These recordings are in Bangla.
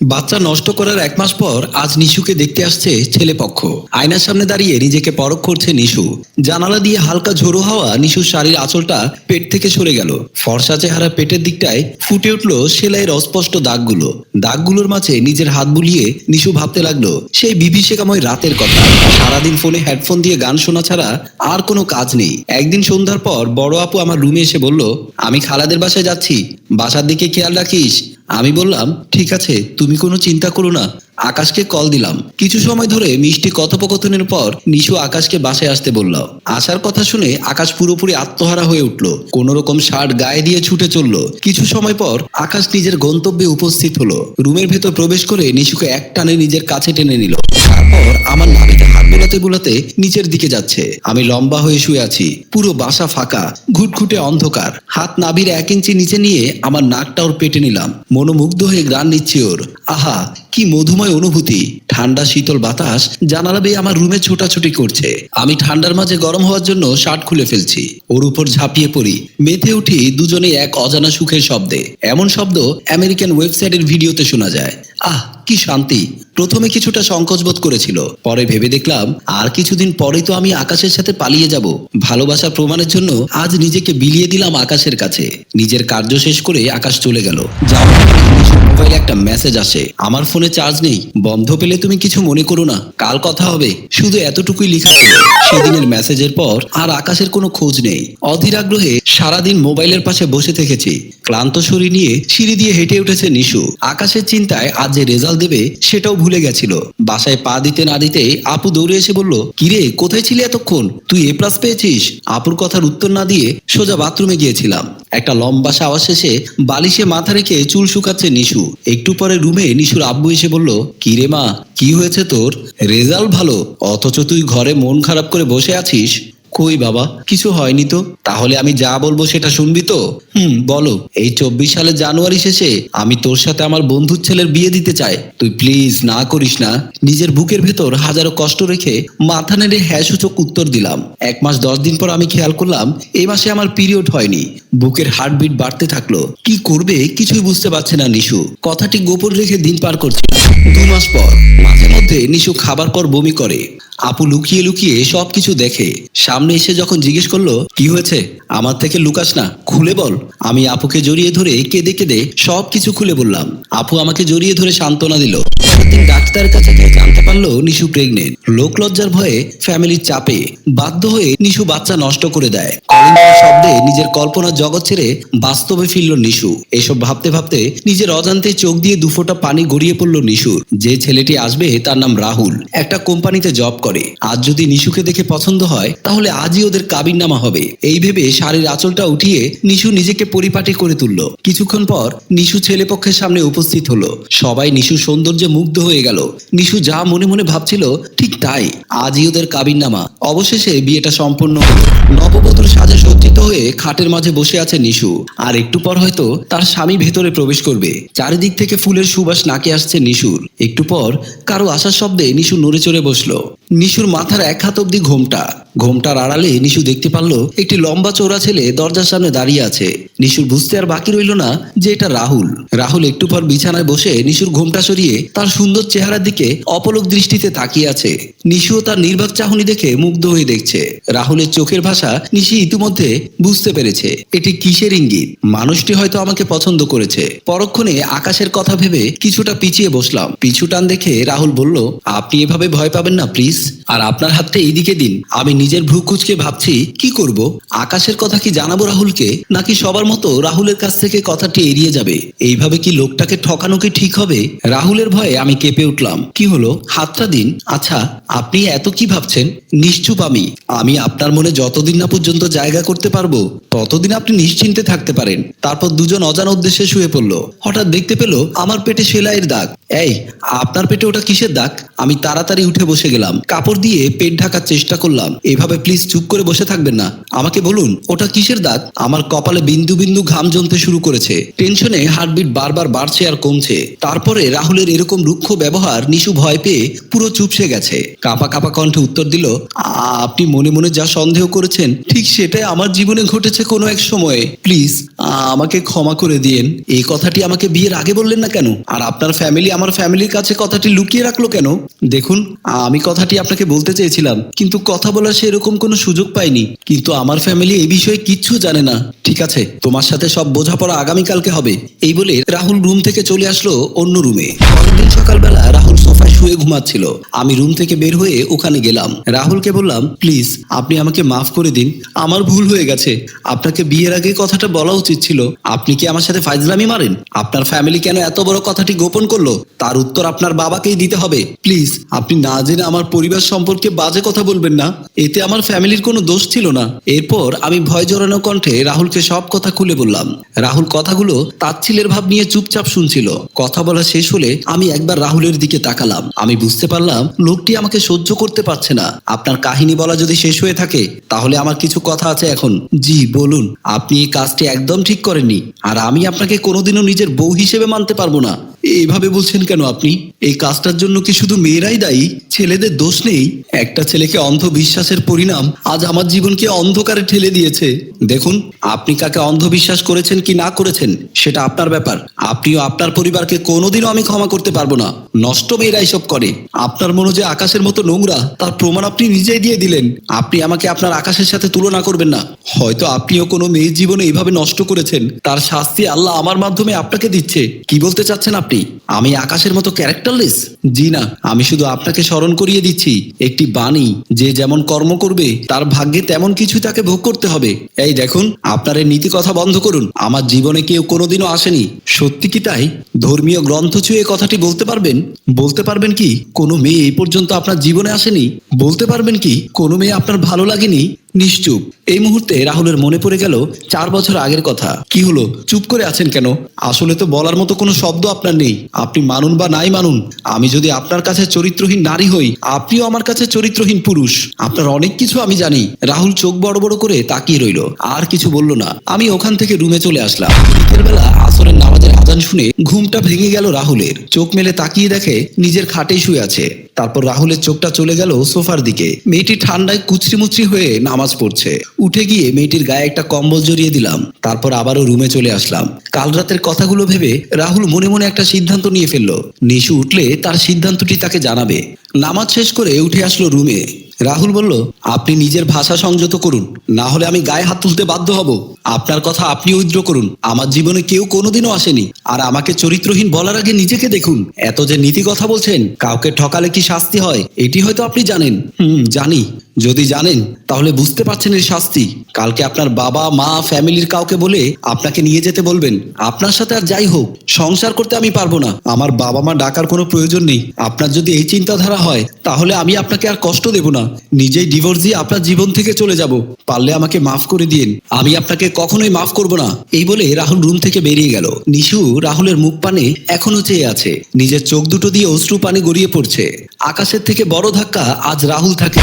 বাচ্চা নষ্ট করার এক মাস পর আজ নিশুকে দেখতে আসছে ছেলেপক্ষ আয়নার সামনে দাঁড়িয়ে নিজেকে পরখ করছে নিশু। জানালা দিয়ে হালকা ঝোড়ো হাওয়া নিশুর শাড়ির আঁচলটা পেট থেকে সরে গেল। ফর্সা চেহারা পেটের দিকটায় ফুটে উঠল সেলাইয়ের অস্পষ্ট দাগগুলো। দাগগুলোর মাঝে নিজের হাত বুলিয়ে নিশু ভাবতে লাগল, সেই বিভীষিকাময় রাতের কথা। সারাদিন ফোনে হেডফোন দিয়ে গান শোনা ছাড়া আর কোনো কাজ নেই। একদিন সন্ধ্যার পর বড় আপু আমার রুমে এসে বলল, আমি খালাদের বাসায় যাচ্ছি। বাসার দিকে খেয়াল রাখিস আমি বললাম, ঠিক আছে, তুমি কোনো চিন্তা করো না, আকাশকে কল দিলাম। কিছু সময় ধরে মিষ্টি কথোপকথনের পর নিশু আকাশকে বাসায় আসতে বলল। আসার কথা শুনে আকাশ পুরোপুরি আত্মহারা হয়ে উঠল। কোন রকম শার্ট গায়ে দিয়ে ছুটে চলল। কিছু সময় পর আকাশ নিজের গন্তব্যে উপস্থিত হলো। রুমের ভেতর প্রবেশ করে নিশুকে এক টানে নিজের কাছে টেনে নিল। তারপর আমার হাত বোলাতে বোলাতে নিচের দিকে যাচ্ছে। আমি লম্বা হয়ে শুয়ে আছি। পুরো বাসা ফাঁকা। ঘুটঘুটে অন্ধকার। হাত নাভির এক ইঞ্চি নিচে নিয়ে আমার নাকটা ওর পেটে নিলাম। মনোমুগ্ধ হয়ে গ্রান নিচ্ছি ওর। আহা, কি মধুময় অনুভূতি। ঠান্ডা শীতল বাতাস জানালা বেয়ে আমার রুমে ছোটাছুটি করছে। আমি ঠান্ডার মাঝে গরম হওয়ার জন্য শার্ট খুলে ফেলছি। ওর উপর ঝাঁপিয়ে পড়ি। মেতে উঠি দুজনে এক অজানা সুখের শব্দে। এমন শব্দ আমেরিকান ওয়েবসাইটের ভিডিওতে শোনা যায়। আহ কি শান্তি? প্রথমে কিছুটা সংকোচ বোধ করেছিল, পরে ভেবে দেখলাম, আর কিছুদিন পরেই তো আমি আকাশের সাথে পালিয়ে যাব। ভালোবাসা প্রমাণের জন্য আজ নিজেকে বিলিয়ে দিলাম আকাশের কাছে। নিজের কার্য শেষ করে আকাশ চলে গেল। নিজের মোবাইলে একটা মেসেজ আসে, আমার ফোনে চার্জ নেই, বন্ধ পেলে তুমি কিছু মনে করো না, কাল কথা হবে। শুধু এতটুকুই লেখা ছিল সেদিনের মেসেজের পর আর আকাশের কোনো খোঁজ নেই। অধীর আগ্রহে সারাদিন মোবাইলের পাশে বসে থেকেছি। ক্লান্ত শরীর নিয়ে সিঁড়ি দিয়ে হেঁটে উঠেছে নিশু। আকাশের চিন্তায় আজ যে রেজাল্ট দেবে সেটাও ভুলে গেছিল। বাসায় পা দিতে না দিতে আপু দৌড়ে এসে বলল, কিরে, কোথায় ছিলি এতক্ষণ? তুই এ প্লাস পেয়েছিস? আপুর কথার উত্তর না দিয়ে সোজা বাথরুমে গিয়েছিলাম। একটা লম্বা শাওয়ার শেষে বালিশে মাথা রেখে চুল শুকাচ্ছে নিশু। একটু পরে রুমে নিশুর আব্বু এসে বলল, কি রে মা, কি হয়েছে তোর? রেজাল্ট ভালো, অথচ তুই ঘরে মন খারাপ করে বসে আছিস। কই বাবা, কিছু হয়নি তো? তাহলে আমি যা বলব সেটা শুনবি তো? হুম, বলো। এই চব্বিশ সালের জানুয়ারি শেষে আমি তোর সাথে আমার বন্ধুর ছেলের বিয়ে দিতে চাই। তুই প্লিজ না করিস না। নিজের বুকের ভেতর হাজারো কষ্ট রেখে মাথা নেড়ে হ্যাঁ সূচক উত্তর দিলাম। এক মাস দশ দিন পর আমি খেয়াল করলাম এই মাসে আমার পিরিয়ড হয়নি। বুকের হার্টবিট বাড়তে থাকল। কি করবে কিছুই বুঝতে পারছে না নিশু। কথাটি গোপন রেখে দিন পার করছিল দু মাস পর, মাঝে মধ্যে নিশু খাবার পর বমি করে। আপু লুকিয়ে লুকিয়ে সব কিছু দেখে। সামনে এসে যখন জিজ্ঞেস করল, কি হয়েছে? আমার থেকে লুকাস না। খুলে বল। আমি আপুকে জড়িয়ে ধরে কেঁদে কেঁদে সব কিছু খুলে বললাম। আপু আমাকে জড়িয়ে ধরে সান্ত্বনা দিল। পরদিন ডাক্তারের কাছে গিয়ে জানতে পারল নিশু প্রেগনেন্ট লোক লজ্জার ভয়ে ফ্যামিলির চাপে বাধ্য হয়ে নিশু বাচ্চা নষ্ট করে দেয়। কলিং শব্দে নিজের কল্পনার জগৎ ছেড়ে বাস্তবে ফিরল নিশু। এসব ভাবতে ভাবতে নিজের অজান্তে চোখ দিয়ে দুফোটা পানি গড়িয়ে পড়ল নিশুর। যে ছেলেটি আসবে তার নাম রাহুল। একটা কোম্পানিতে জব করে। আজ যদি নিশুকে দেখে পছন্দ হয়, তাহলে আজই ওদের কাবিন নামা হবে। এই ভেবে শাড়ির আঁচলটা উঠিয়ে নিশু নিজেকে পরিপাটি করে তুলল। কিছুক্ষণ পর নিশু ছেলেপক্ষের সামনে উপস্থিত হলো। সবাই নিশু সৌন্দর্যে মুগ্ধ হয়ে গেল। নিশু যা মনে মনে ভাবছিল, ঠিক তাই। আজই ওদের কাবিন নামা অবশেষে বিয়েটা সম্পূর্ণ হলো। নববধূর সাজে সজ্জিত হয়ে খাটের মাঝে বসে আছে নিশু। আর একটু পর হয়তো তার স্বামী ভেতরে প্রবেশ করবে। চারিদিক থেকে ফুলের সুবাস নাকে আসছে নিশুর। একটু পর কারও আসার শব্দে নিশু নড়ে চড়ে বসল। নিশুর মাথার এক হাত অব্দি ঘোমটা। ঘোমটার আড়ালে নিশু দেখতে পারল একটি লম্বা চোরা ছেলে দরজার সামনে দাঁড়িয়ে আছে। নিশুর বুঝতে আর বাকি রইল না যে এটা রাহুল। রাহুল একটু পর বিছানায় বসে নিশুর ঘোমটা সরিয়ে তার সুন্দর চেহারার দিকে অপলক দৃষ্টিতে তাকিয়ে আছে। নিশুও তার নির্বাক চাহনি দেখে মুগ্ধ হয়ে দেখছে। রাহুলের চোখের ভাষা নিশি ইতিমধ্যে বুঝতে পেরেছে। এটি কিসের ইঙ্গিত? মানুষটি হয়তো আমাকে পছন্দ করেছে। পরক্ষণে আকাশের কথা ভেবে কিছুটা পিছিয়ে বসলাম। পিছু টান দেখে রাহুল বলল, আপনি এভাবে ভয় পাবেন না, প্লিজ। আর আপনার হাতটা এইদিকে দিন। আমি নিজের ভ্রু কুচকে ভাবছি, কি করব? আকাশের কথা কি জানাব রাহুলকে? নাকি সবার মতো রাহুলের কাছ থেকে কথাটি এড়িয়ে যাবে? এইভাবে কি লোকটাকে ঠকানো কি ঠিক হবে? রাহুলের ভয়ে আমি কেঁপে উঠলাম। কি হলো? হাতটা দিন। আচ্ছা আপনি এত কি ভাবছেন? নিশ্চুপ আমি। আমি আপনার মনে যতদিন না পর্যন্ত জায়গা করতে পারব, ততদিন আপনি নিশ্চিন্তে থাকতে পারেন। তারপর দুজন অজানা উদ্দেশ্যে শুয়ে পড়ল। হঠাৎ দেখতে পেল আমার পেটে সেলাইয়ের দাগ। এই, আপনার পেটে ওটা কিসের দাগ? আমি তাড়াতাড়ি উঠে বসে গেলাম। কাপড় দিয়ে পেট ঢাকার চেষ্টা করলাম। এভাবে প্লিজ চুপ করে বসে থাকবেন না। আমাকে বলুন, ওটা কিসের দাগ? আমার কপালে বিন্দু বিন্দু ঘাম জমতে শুরু করেছে। টেনশনে হার্টবিট বারবার বাড়ছে আর কমছে। তারপরে রাহুলের এরকম রুক্ষ ব্যবহার নিশু ভয় পেয়ে পুরো চুপসে গেছে। কাপা কাপা কণ্ঠে উত্তর দিল, আপনি মনে মনে যা সন্দেহ করেছেন, ঠিক সেটাই আমার জীবনে ঘটেছে কোনো এক সময়ে। প্লিজ, আমাকে ক্ষমা করে দিয়েন। এই কথাটি আমাকে বিয়ের আগে বললেন না কেন? আর আপনার ফ্যামিলি আমার ফ্যামিলির কাছে কথাটি লুকিয়ে রাখল কেন? দেখুন, আমি কথাটি আপনাকে বলতে চেয়েছিলাম, কিন্তু কথা বলার সেরকম কোনো সুযোগ পাইনি। কিন্তু আমার ফ্যামিলি এই বিষয়ে কিচ্ছু জানে না। ঠিক আছে, তোমার সাথে সব বোঝাপড়া আগামীকালকে হবে। এই বলে রাহুল রুম থেকে চলে আসলো অন্য রুমে। পরের দিন সকালবেলা রাহুল শুয়ে ঘুমাচ্ছিল। আমি রুম থেকে বের হয়ে ওখানে গেলাম। রাহুলকে বললাম, প্লিজ, আপনি আমাকে মাফ করে দিন। আমার ভুল হয়ে গেছে। আপনাকে বিয়ের আগে কথাটা বলা উচিত ছিল। আপনি কি আমার সাথে ফাইজলামি মারেন? আপনার ফ্যামিলি কেন এত বড় কথাটি গোপন করল? তার উত্তর আপনার বাবাকেই দিতে হবে। প্লিজ, আপনি না জেনে আমার পরিবার সম্পর্কে বাজে কথা বলবেন না। এতে আমার ফ্যামিলির কোনো দোষ ছিল না। এরপর আমি ভয় জড়ানো কণ্ঠে রাহুলকে সব কথা খুলে বললাম। রাহুল কথাগুলো তাচ্ছিলের ভাব নিয়ে চুপচাপ শুনছিল। কথা বলা শেষ হলে আমি একবার রাহুলের দিকে তাকালাম। আমি বুঝতে পারলাম লোকটি আমাকে সহ্য করতে পারছে না। আপনার কাহিনী বলা যদি শেষ হয়ে থাকে, তাহলে আমার কিছু কথা আছে এখন। জি, বলুন। আপনি এই কাজটি একদম ঠিক করেননি। আর আমি আপনাকে কোনোদিনও নিজের বউ হিসেবে মানতে পারব না। এইভাবে বলছেন কেন আপনি? এই কাজটার জন্য কি শুধু মেয়েরাই দায়ী? ছেলেদের দোষ নেই? একটা ছেলেকে অন্ধবিশ্বাসের পরিণাম আজ আমার জীবনকে অন্ধকারে ঠেলে দিয়েছে। দেখুন, আপনি কাকে অন্ধবিশ্বাস করেছেন কি না করেছেন, সেটা আপনার ব্যাপার। আপনিও আপনার পরিবারকে কোনোদিনও আমি ক্ষমা করতে পারব না। নষ্ট মেয়েরা এসব করে। আপনার মনে যে আকাশের মতো নোংরা, তার প্রমাণ আপনি নিজেই দিয়ে দিলেন। আপনি আমাকে আপনার আকাশের সাথে তুলনা করবেন না। হয়তো আপনিও কোনো মেয়ের জীবনে এইভাবে নষ্ট করেছেন। তার শাস্তি আল্লাহ আমার মাধ্যমে আপনাকে দিচ্ছে। কি বলতে চাচ্ছেন আপনি? আমি আকাশের মতো ক্যারেক্টারলেস? জি না, আমি শুধু আপনাকে স্মরণ করিয়ে দিচ্ছি, একটি বাণী, যে যেমন কর্ম করবে, তার ভাগ্যে তেমন কিছু তাকে ভোগ করতে হবে। এই দেখুন, আপনার এই নীতি কথা বন্ধ করুন, আমার জীবনে কেউ কোনোদিনও আসেনি। সত্যি কি তাই? ধর্মীয় গ্রন্থ ছুঁয়ে কথাটি বলতে পারবেন? বলতে পারবেন কি, কোনো মেয়ে এই পর্যন্ত আপনার জীবনে আসেনি? বলতে পারবেন কি, কোনো মেয়ে আপনার ভালো লাগেনি? নিশ্চুপ। এই মুহূর্তে রাহুলের মনে পড়ে গেল চার বছর আগের কথা। কি হলো? চুপ করে আছেন কেন? আসলে তো বলার মতো কোনো শব্দ আপনার নেই। আপনি মানুন বা নাই মানুন, আমি যদি আপনার কাছে চরিত্রহীন নারী হই, আপনিও আমার কাছে চরিত্রহীন পুরুষ। আপনার অনেক কিছু আমি জানি। রাহুল চোখ বড় বড় করে তাকিয়ে রইল। আর কিছু বলল না। আমি ওখান থেকে রুমে চলে আসলাম। বিকেল বেলা আসরের নামাজের আজান শুনে ঘুমটা ভেঙে গেল রাহুলের। চোখ মেলে তাকিয়ে দেখে নিজের খাটেই শুয়ে আছে। তারপর রাহুলের চোখটা চলে গেল সোফার দিকে। মেয়েটি ঠান্ডায় কুচরি মুচরি হয়ে নামাজ পড়ছে। উঠে গিয়ে মেয়েটির গায়ে একটা কম্বল জড়িয়ে দিলাম। তারপর আবারও রুমে চলে আসলাম। কাল রাতের কথাগুলো ভেবে রাহুল মনে মনে একটা সিদ্ধান্ত নিয়ে ফেলল। নিশু উঠলে তার সিদ্ধান্তটি তাকে জানাবে। নামাজ শেষ করে উঠে আসলো রুমে। রাহুল বলল, আপনি নিজের ভাষা সংযত করুন। না হলে আমি গায়ে হাত তুলতে বাধ্য হব। আপনার কথা আপনি উইথড্র করুন। আমার জীবনে কেউ কোনোদিনও আসেনি। আর আমাকে চরিত্রহীন বলার আগে নিজেকে দেখুন। এত যে নীতি কথা বলছেন, কাউকে ঠকালে কি শাস্তি হয়, এটি হয়তো আপনি জানেন। হুম, জানি। যদি জানেন, তাহলে বুঝতে পারছেন এর শাস্তি। কালকে আপনার বাবা, মা, ফ্যামিলির কাউকে বলে আপনাকে নিয়ে যেতে বলবেন। আপনার সাথে আর যাই হোক, সংসার করতে আমি পারব না। আমার বাবা মা ডাকার কোনো প্রয়োজন নেই। আপনার যদি এই চিন্তাধারা হয়, তাহলে আমি আপনাকে আর কষ্ট দেব না। নিজেই ডিভোর্স দিয়ে আপনার জীবন থেকে চলে যাব। পারলে আমাকে মাফ করে দিন আমি আপনাকে কখনোই মাফ করব না। এই বলে রাহুল রুম থেকে বেরিয়ে গেল। নিশু রাহুলের মুখ পানে এখনও চেয়ে আছে। নিজের চোখ দুটো দিয়ে অশ্রু পানি গড়িয়ে পড়ছে। আকাশের থেকে বড় ধাক্কা আজ রাহুল থাকে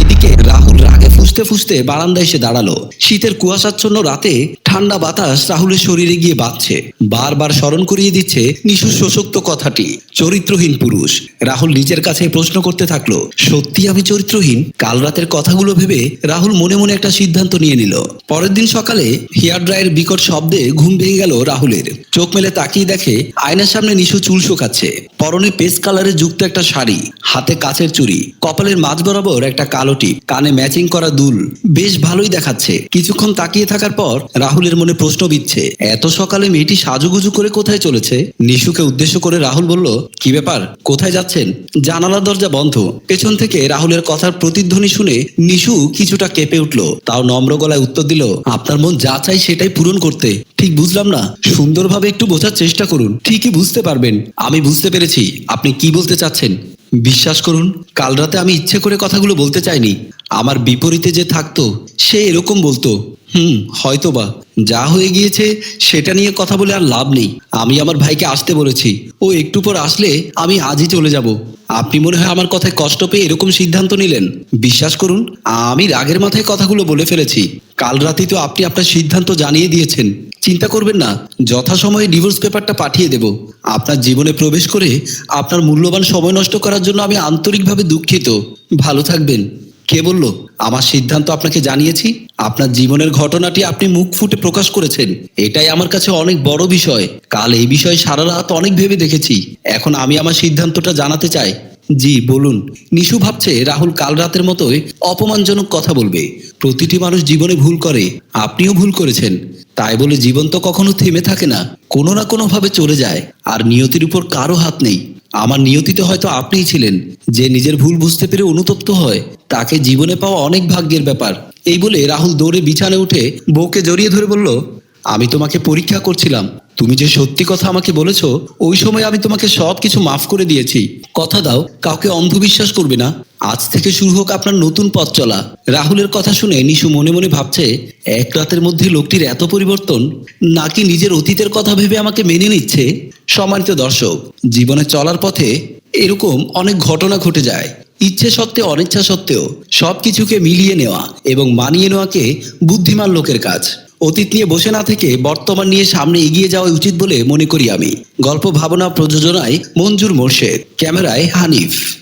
এদিকে রাহুল রাগে ফুসতে ফুসতে বারান্দায় এসে দাঁড়াল। শীতের কুয়াশাচ্ছন্ন রাতে ঠান্ডা বাতাস রাহুলের শরীরে গিয়ে বাজছে বারবার স্মরণ করিয়ে দিচ্ছে নিশুর শোষক্ত কথাটি। চরিত্রহীন পুরুষ। রাহুল নিজের কাছে প্রশ্ন করতে থাকল, সত্যি আমি চরিত্রহীন? কাল রাতের কথাগুলো ভেবে রাহুল মনে মনে একটা সিদ্ধান্ত নিয়ে নিল। পরের দিন সকালে হেয়ার ড্রায়ের বিকট শব্দে ঘুম ভেঙে গেল রাহুলের। চোখ মেলে তাকিয়ে দেখে আয়নার সামনে নিশু চুল শুকাচ্ছে। পরনে পেস কালারে যুক্ত একটা শাড়ি। হাতে কাচের চুড়ি কপালের মাঝ বরাবর একটা কালো টিপ, কানে ম্যাচিং করা দুল। বেশ ভালোই দেখাচ্ছে। কিছুক্ষণ তাকিয়ে থাকার পর রাহুলের মনে প্রশ্ন বিচ্ছে এত সকালে মেয়েটি সাজুগুজু করে কোথায় চলেছে? নিশুকে উদ্দেশ্য করে রাহুল বলল, কি ব্যাপার? কোথায় যাচ্ছেন? জানালার দরজা বন্ধ। পেছন থেকে রাহুলের কথার প্রতিধ্বনি শুনে নিশু কিছুটা কেঁপে উঠল। তাও নম্র গলায় উত্তর দিল, আপনার মন যা চাই সেটাই পূরণ করতে। ঠিক বুঝলাম না। সুন্দরভাবে একটু বোঝার চেষ্টা করুন। ঠিকই বুঝতে পারবেন। আমি বুঝতে পেরেছি। আপনি কি বলতে চাচ্ছেন? বিশ্বাস করুন, কাল রাতে আমি ইচ্ছে করে কথাগুলো বলতে চাইনি। আমার বিপরীতে যে থাকতো, সে এরকম বলতো, হুম, হয়তোবা। যা হয়ে গিয়েছে, সেটা নিয়ে কথা বলে আর লাভ নেই। আমি আমার ভাইকে আসতে বলেছি। ও একটু পর আসলে আমি আজই চলে যাব। আপনি মনে হয় আমার কথায় কষ্ট পেয়ে এরকম সিদ্ধান্ত নিলেন। বিশ্বাস করুন, আমি রাগের মাথায় কথাগুলো বলে ফেলেছি। কাল রাতেই তো আপনি আপনার সিদ্ধান্ত জানিয়ে দিয়েছেন। চিন্তা করবেন না, যথাসময়ে ডিভোর্স পেপারটা পাঠিয়ে দেব। আপনার জীবনে প্রবেশ করে আপনার মূল্যবান সময় নষ্ট করার জন্য আমি আন্তরিকভাবে দুঃখিত। ভালো থাকবেন। কে বলল? আমার সিদ্ধান্ত আপনাকে জানিয়েছি। আপনার জীবনের ঘটনাটি আপনি মুখ ফুটে প্রকাশ করেছেন। এটাই আমার কাছে অনেক বড় বিষয়। কাল এই বিষয়ে সারা রাত অনেক ভেবে দেখেছি। এখন আমি আমার সিদ্ধান্তটা জানাতে চাই। জি, বলুন। নিশু ভাবছে রাহুল কাল রাতের মতোই অপমানজনক কথা বলবে। প্রতিটি মানুষ জীবনে ভুল করে, আপনিও ভুল করেছেন। তাই বলে জীবন তো কখনো থেমে থাকে না, কোনো না কোনো ভাবে চলে যায়, আর নিয়তির উপর কারও হাত নেই। আমার নিয়তিতে হয়তো আপনিই ছিলেন, যে নিজের ভুল বুঝতে পেরে অনুতপ্ত হয়, তাকে জীবনে পাওয়া অনেক ভাগ্যের ব্যাপার। এই বলে রাহুল দৌড়ে বিছানে উঠে বউকে জড়িয়ে ধরে বলল, আমি তোমাকে পরীক্ষা করছিলাম তুমি যে সত্যি কথা আমাকে বলেছ, ওই সময় আমি তোমাকে সব কিছু মাফ করে দিয়েছি। কথা দাও, কাউকে অন্ধবিশ্বাস করবে না। আজ থেকে শুরু হোক আপনার নতুন পথ চলা। রাহুলের কথা শুনে নিশু মনে মনে ভাবছে, এক রাতের মধ্যে লোকটির এত পরিবর্তন, নাকি নিজের অতীতের কথা ভেবে আমাকে মেনে নিচ্ছে? সম্মানিত দর্শক, জীবনে চলার পথে এরকম অনেক ঘটনা ঘটে যায়। ইচ্ছে সত্ত্বেও, অনিচ্ছা সত্ত্বেও, সবকিছুকে মিলিয়ে নেওয়া এবং মানিয়ে নেওয়াকে বুদ্ধিমান লোকের কাজ। অতীত নিয়ে বসে না থেকে বর্তমান নিয়ে সামনে এগিয়ে যাওয়া উচিত বলে মনে করি আমি। গল্প, ভাবনা, প্রযোজনায় মঞ্জুর মোর্শেদ, ক্যামেরায় হানিফ।